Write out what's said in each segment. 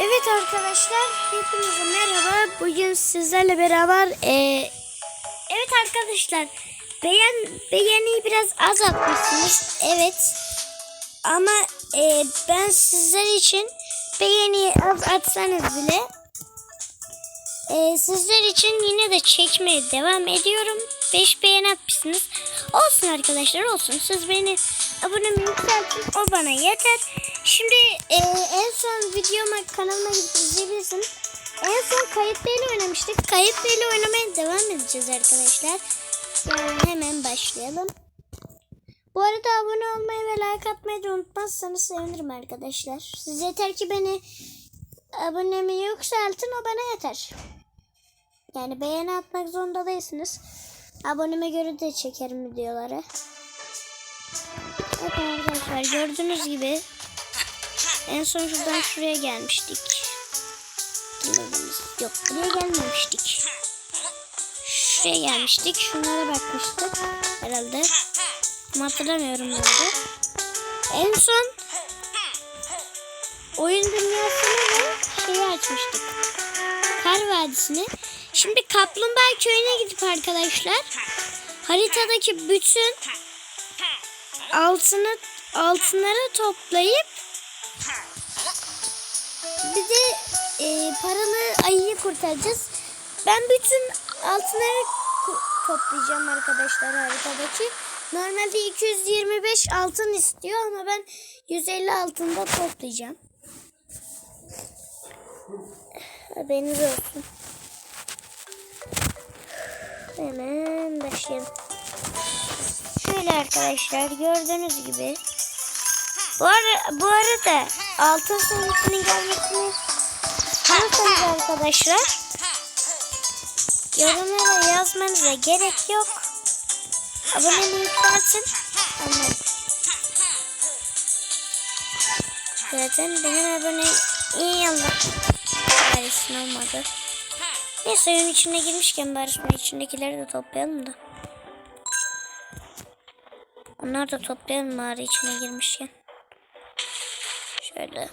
Evet arkadaşlar, hepinize merhaba. Bugün sizlerle beraber eee, evet arkadaşlar, beğen beğeniyi biraz az atmışsınız. Evet. Ama eee, ben sizler için beğeniyi az atsanız bile eee, sizler için yine de çekmeye devam ediyorum. 5 beğeni atmışsınız. Olsun arkadaşlar olsun. Siz beni abonemi yükseltin. O bana yeter. Şimdi eee, en son videoma kanalıma gidip izleyebilirsiniz. En son kayıtlı ile oynamıştık. Kayıtlı ile oynamaya devam edeceğiz arkadaşlar. Yani hemen başlayalım. Bu arada abone olmayı ve like atmayı da unutmazsanız sevinirim arkadaşlar. Siz yeter ki beni abonemi yükseltin o bana yeter. Yani beğeni atmak zorunda değilsiniz. Aboneme göre de çekerim videoları. Evet arkadaşlar gördüğünüz gibi en son şuradan şuraya gelmiştik. Yok buraya gelmemiştik. Şuraya gelmiştik. Şunlara bakmıştık herhalde. Hatırlamıyorum nerede. En son oyun dünyasını ve şeyi açmıştık. Kar Vadisi'ni. Şimdi Kaplumbağa Köyü'ne gidip arkadaşlar haritadaki bütün altını altınları toplayıp bir de e, paralı ayıyı kurtaracağız. Ben bütün altınları toplayacağım arkadaşlar haritadaki. Normalde 225 altın istiyor ama ben 150 altında toplayacağım. Haberiniz olsun. Hemen başlayalım. Şöyle arkadaşlar gördüğünüz gibi bu, ara, bu arada altın sayısının gelmesini istiyorsanız arkadaşlar yorumlara yazmanıza gerek yok. Aboneliği yükseltin. Anladım. Zaten benim abone iyi yanlar. Paris'in olmadı. Neyse oyun içine girmişken bari sonra içindekileri de toplayalım da. Onlar da toplayalım bari içine girmişken. Şöyle.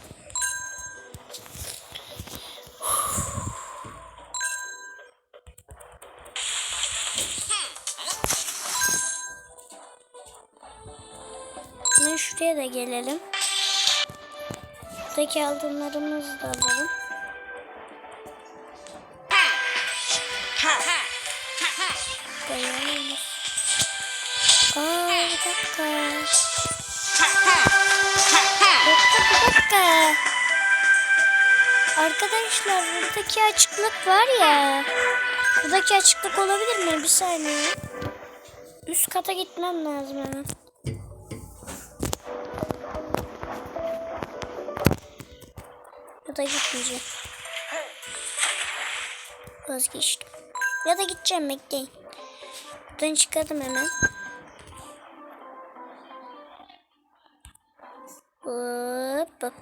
Hemen şuraya da gelelim. Buradaki altınlarımızı da alalım. Dakika. Bir. Arkadaşlar buradaki açıklık var ya. Buradaki açıklık olabilir mi? Bir saniye. Üst kata gitmem lazım hemen. Ya da gitmeyeceğim. Vazgeçtim. Ya da gideceğim bekleyin. Buradan çıkardım hemen. Hop hop.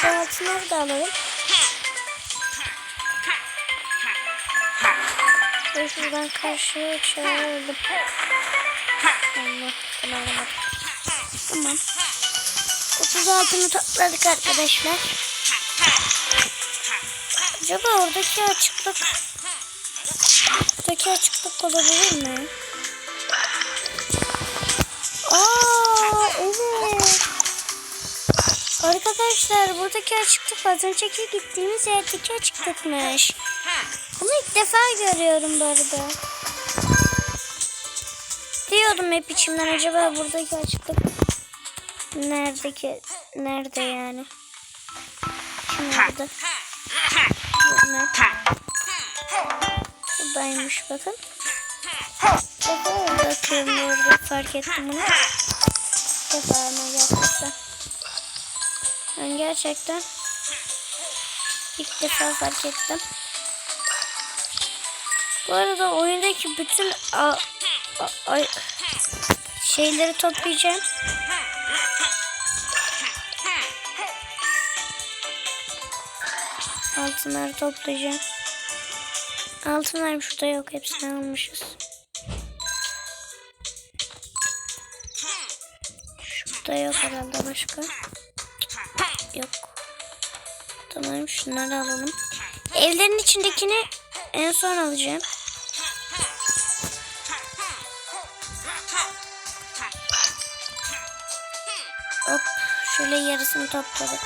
Şu altınları da alalım. Ve şuradan karşıya çağıralım. Allah bunu alamadım. Tamam. 36'ını topladık arkadaşlar. Acaba oradaki açıklık Buradaki açıklık olabilir mi? Aa evet. Arkadaşlar buradaki açıklık az önceki gittiğimiz yerdeki açıklıkmış. Bunu ilk defa görüyorum bu arada. Diyordum hep içimden acaba buradaki açıklık neredeki nerede yani? Kim nerede? Ne? Buradaymış bakın. Defa orada atıyorum bu arada fark ettim bunu. Defa ama gerçekten. Ben gerçekten ilk defa fark ettim. Bu arada oyundaki bütün a, a, a- şeyleri toplayacağım. altınları toplayacağım. Altınlarım şurada yok. Hepsini almışız. Şurada yok herhalde başka. Yok. Tamam şunları alalım. Evlerin içindekini en son alacağım. Hop. Şöyle yarısını topladık.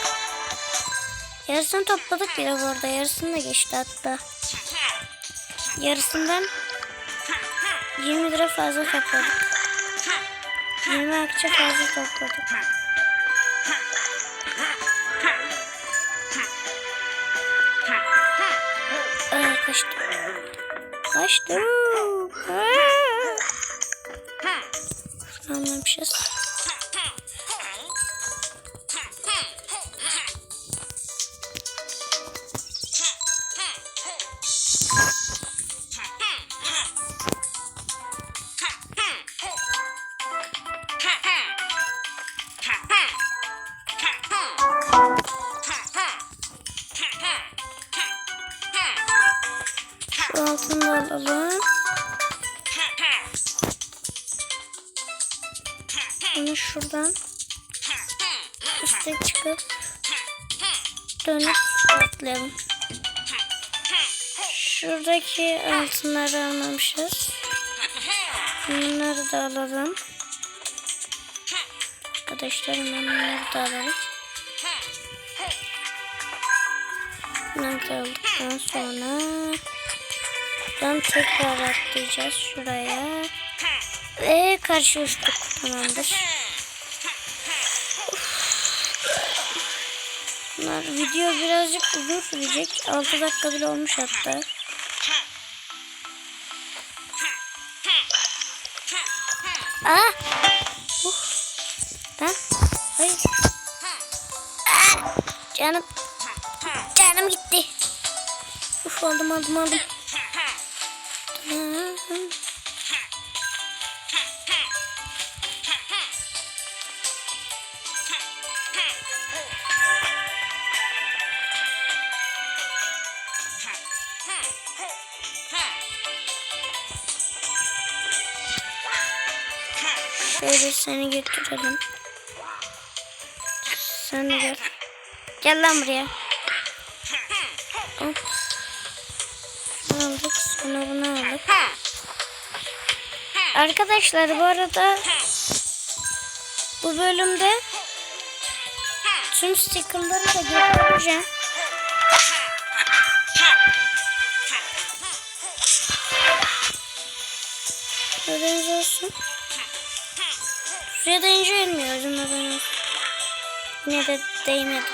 Yarısını topladık bile bu arada. Yarısını da geçti hatta. Yarısından 20 lira fazla topladık. 20 akçe fazla topladık. Ay kaçtı. Kaçtı. Anlamışız. Da alalım. Bunu şuradan üste çıkıp dönüp atlayalım. Şuradaki altınları almamışız. Bunları da alalım. Arkadaşlar hemen bunları da alalım. Bunları da aldıktan sonra buradan tekrar atlayacağız şuraya. Ve karşı uçtuk. Tamamdır. Bunlar video birazcık uzun sürecek. 6 dakika bile olmuş hatta. Aa! Uh! Lan! Hayır. Aa! Canım. Canım gitti. Uf aldım aldım aldım. Şöyle seni götürelim. Sen de gel. Gel lan buraya. Hop. Şunu aldık. Sonra bunu aldık. Arkadaşlar bu arada bu bölümde tüm stickerları da göstereceğim. Haberiniz olsun. Suya değince ölmüyorum haberiniz. Yine de değmedi.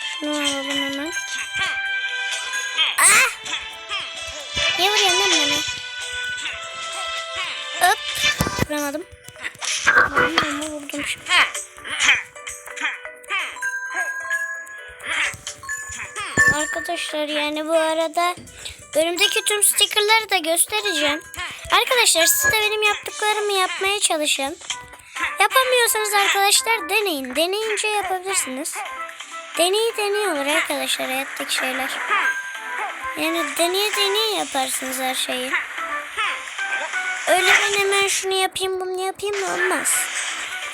Şunu alalım hemen. Ah! Niye vuruyorsun lan bana? Hop. Vuramadım. Ama vurdum şimdi. Arkadaşlar yani bu arada bölümdeki tüm stickerları da göstereceğim. Arkadaşlar siz de benim yaptıklarımı yapmaya çalışın. Yapamıyorsanız arkadaşlar deneyin. Deneyince yapabilirsiniz. Deney deney olur arkadaşlar hayattaki şeyler. Yani deneye deneye yaparsınız her şeyi. Öyle ben hemen şunu yapayım bunu yapayım da olmaz.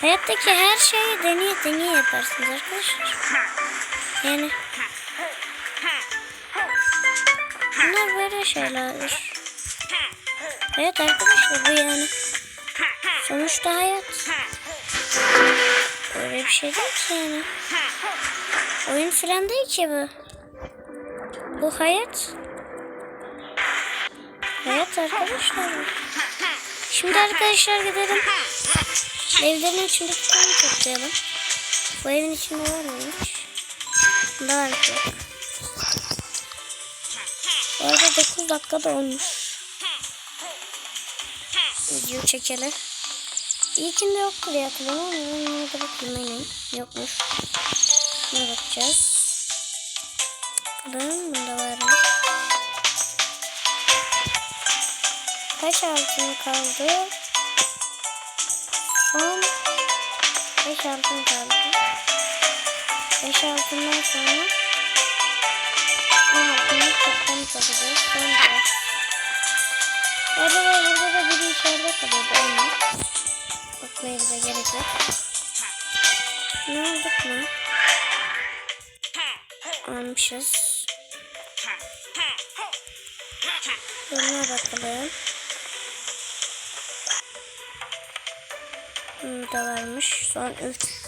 Hayattaki her şeyi deneye deneye yaparsınız arkadaşlar. Yani bunlar böyle şeylerdir. Evet arkadaşlar bu yani. Sonuçta hayat. Öyle bir şey değil ki yani. Oyun falan değil ki bu. Bu hayat. Hayat arkadaşlar. Şimdi arkadaşlar gidelim. Evlerin içindeki tane toplayalım. Bu evin içinde var mıymış? Bunda varmış yok. Bu arada 9 dakika da olmuş. Video çekelim. İlkinde yoktu diye hatırlıyorum ama yine de bakayım. Yokmuş. Şuna bakacağız. Bakalım bunda var mı? Kaç altın kaldı? Son 5 altın kaldı. 5 altından sonra 10 altını toplamış olacağız. Sonra Arada burada da biri içeride kalıyordu. Aynen. Bakmaya bize gerek yok. Ne aldık mı? Almışız. Buna bakalım. Burada varmış. Son 3.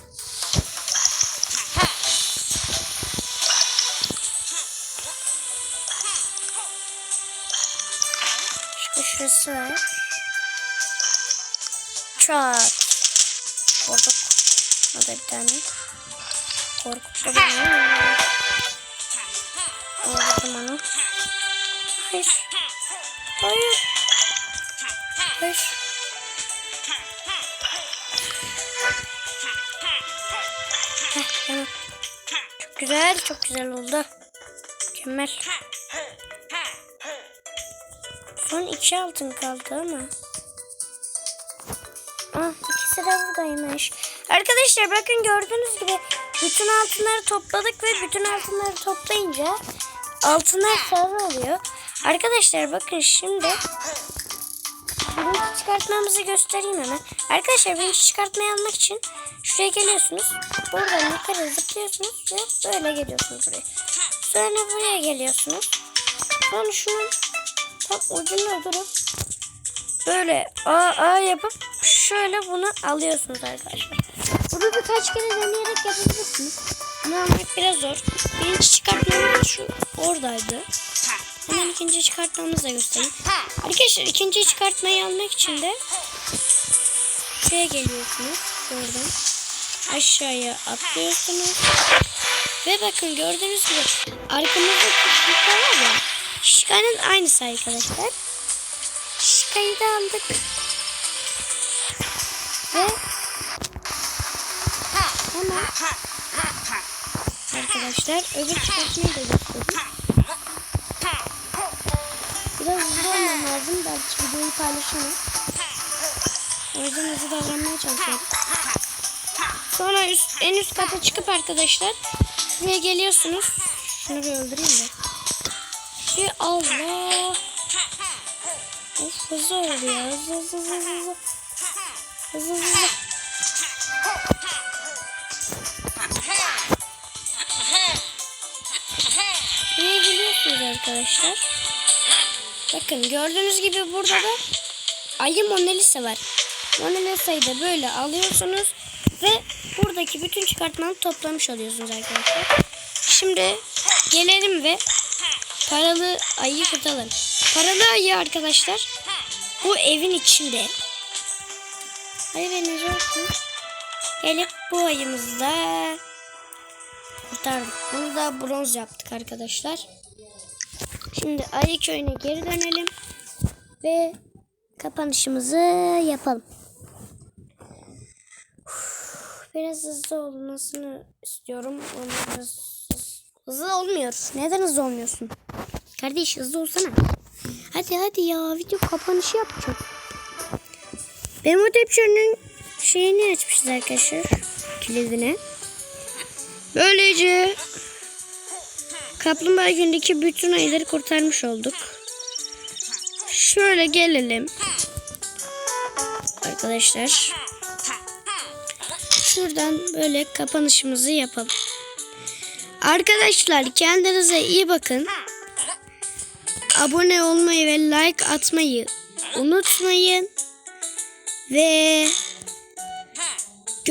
şurası var. Çat. Korkuk. Hadi bir tane. Korkuk da beni. Öldürdüm onu. Hayır. Hayır. Hayır. Heh. Çok güzel, çok güzel oldu. Mükemmel. Son iki altın kaldı ama. Ah, ikisi de buradaymış. Arkadaşlar bakın gördüğünüz gibi bütün altınları topladık ve bütün altınları toplayınca altınlar sarı oluyor. Arkadaşlar bakın şimdi birinci çıkartmamızı göstereyim hemen. Arkadaşlar birinci çıkartmayı almak için şuraya geliyorsunuz. Buradan yukarı zıplıyorsunuz ve böyle geliyorsunuz buraya. Sonra buraya geliyorsunuz. Sonra şunun tam ucunda durup böyle A A yapıp şöyle bunu alıyorsunuz arkadaşlar. Bunu birkaç kere deneyerek yapabilirsiniz. Bunu almak biraz zor. Birinci çıkartmamız şu oradaydı. Hemen ikinci çıkartmamızı da göstereyim. Arkadaşlar ikinci çıkartmayı almak için de şuraya geliyorsunuz. Buradan aşağıya atlıyorsunuz. Ve bakın gördüğünüz gibi arkamızda şişka var ya. Şişkanın aynısı arkadaşlar. Şişkayı da aldık. Ve hemen arkadaşlar öbür çıkartmayı da göstereyim. Biraz hızlı olmam lazım. Belki videoyu paylaşamam. O yüzden hızlı davranmaya çalışıyorum. Sonra üst, en üst kata çıkıp arkadaşlar buraya geliyorsunuz. Şunu bir öldüreyim de. Bir Allah. Of hızlı oldu ya. Hızlı hızlı hızlı. Hızlı hızlı hızlı. Buraya geliyorsunuz arkadaşlar. Bakın gördüğünüz gibi burada da ayı Mona Lisa var. Mona Lisa'yı da böyle alıyorsunuz ve buradaki bütün çıkartmanı toplamış oluyorsunuz arkadaşlar. Şimdi gelelim ve paralı ayıyı kurtalım. Paralı ayı arkadaşlar bu evin içinde. Haberiniz olsun. Gelip bu ayımızı da kurtardık. Bunu da bronz yaptık arkadaşlar. Şimdi ayı köyüne geri dönelim ve kapanışımızı yapalım. Biraz hızlı olmasını istiyorum. Hızlı olmuyor. Neden hızlı olmuyorsun? Kardeş hızlı olsana. Hadi hadi ya video kapanışı yapacağım. Benim o tepsinin şeyini açmışız arkadaşlar. Kilidini. Böylece Kaplumbağa gündeki bütün ayıları kurtarmış olduk. Şöyle gelelim. Arkadaşlar. Şuradan böyle kapanışımızı yapalım. Arkadaşlar kendinize iyi bakın. Abone olmayı ve like atmayı unutmayın. Ve